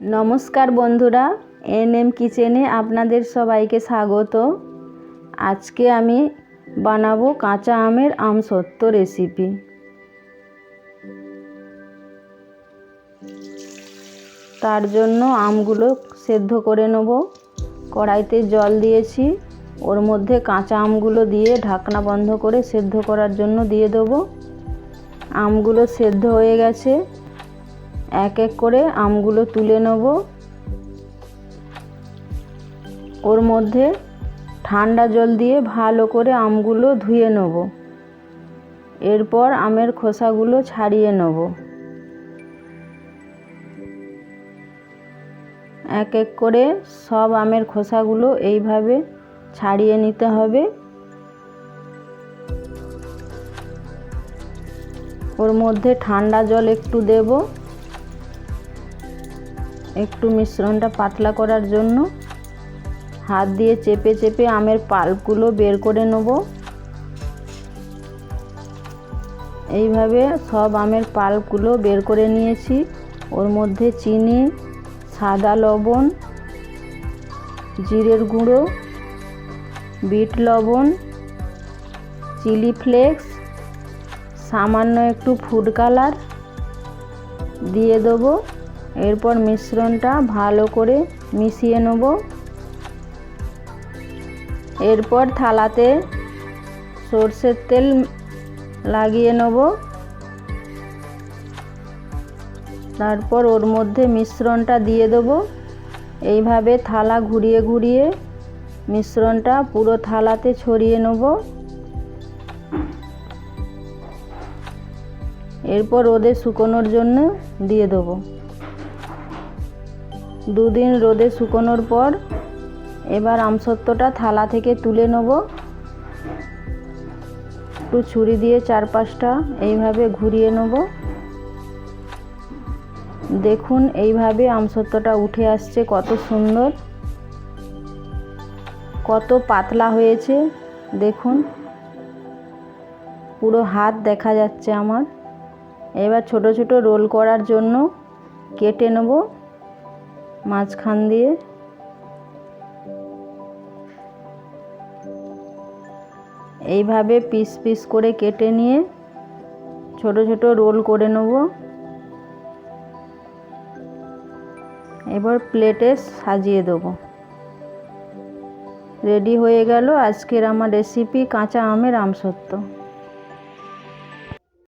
নমস্কার বন্ধুরা N M কিচেনে আপনাদের সবাইকে স্বাগত। আজকে আমি বানাবো কাঁচা আমের আমসত্ত্ব রেসিপি। তার জন্য আমগুলো সেদ্ধ করে নেব। কড়াইতে জল দিয়েছি। ওর মধ্যে কাঁচা আমগুলো দিয়ে ঢাকনা বন্ধ করে সেদ্ধ করার জন্য দিয়ে দেবো। আমগুলো সেদ্ধ হয়ে গেছে। এক এক করে আমগুলো তুলে নেব। ওর মধ্যে ঠান্ডা জল দিয়ে ভালো করে আমগুলো ধুয়ে নেব। এরপর আমের খোসাগুলো ছাড়িয়ে নেব। এক এক করে সব আমের খোসাগুলো এইভাবে ছাড়িয়ে নিতে হবে। ওর মধ্যে ঠান্ডা জল একটু দেব। একটু মিশ্রণটা পাতলা করার জন্য হাত দিয়ে চেপে চেপে আমের পাল্পগুলো বের করে নেব। এইভাবে সব আমের পাল্পগুলো বের করে নিয়েছি। ওর মধ্যে চিনি, সাদা লবণ, জিরের গুঁড়ো, বিট লবণ, চিলি ফ্লেক্স, সামান্য একটু ফুড কালার দিয়ে দেবো। এরপর মিশ্রণটা ভালো করে মিশিয়ে নেব। এরপর থালাতে সর্ষের তেল লাগিয়ে নেব। তারপর ওর মধ্যে মিশ্রণটা দিয়ে দেবো। এইভাবে থালা ঘুরিয়ে ঘুরিয়ে মিশ্রণটা পুরো থালাতে ছড়িয়ে নেব। এরপর রোদে শুকোনোর জন্য দিয়ে দেবো। দুদিন রোদে শুকোনোর পর এবার আমসত্ত্বটা থালা থেকে তুলে নেব। একটু ছুরি দিয়ে চারপাশটা এইভাবে ঘুরিয়ে নেব। দেখুন এইভাবে আমসত্ত্বটা উঠে আসছে, কত সুন্দর, কত পাতলা হয়েছে। দেখুন, পুরো হাত দেখা যাচ্ছে আমার। এবার ছোট ছোট রোল করার জন্য কেটে নেব। মাঝখান দিয়ে। এইভাবে পিস পিস করে কেটে নিয়ে ছোট ছোট রোল করে নেব। এবার প্লেটে সাজিয়ে দেবো। রেডি হয়ে গেল আজকের আমার রেসিপি কাঁচা আমের আমসত্ত্ব।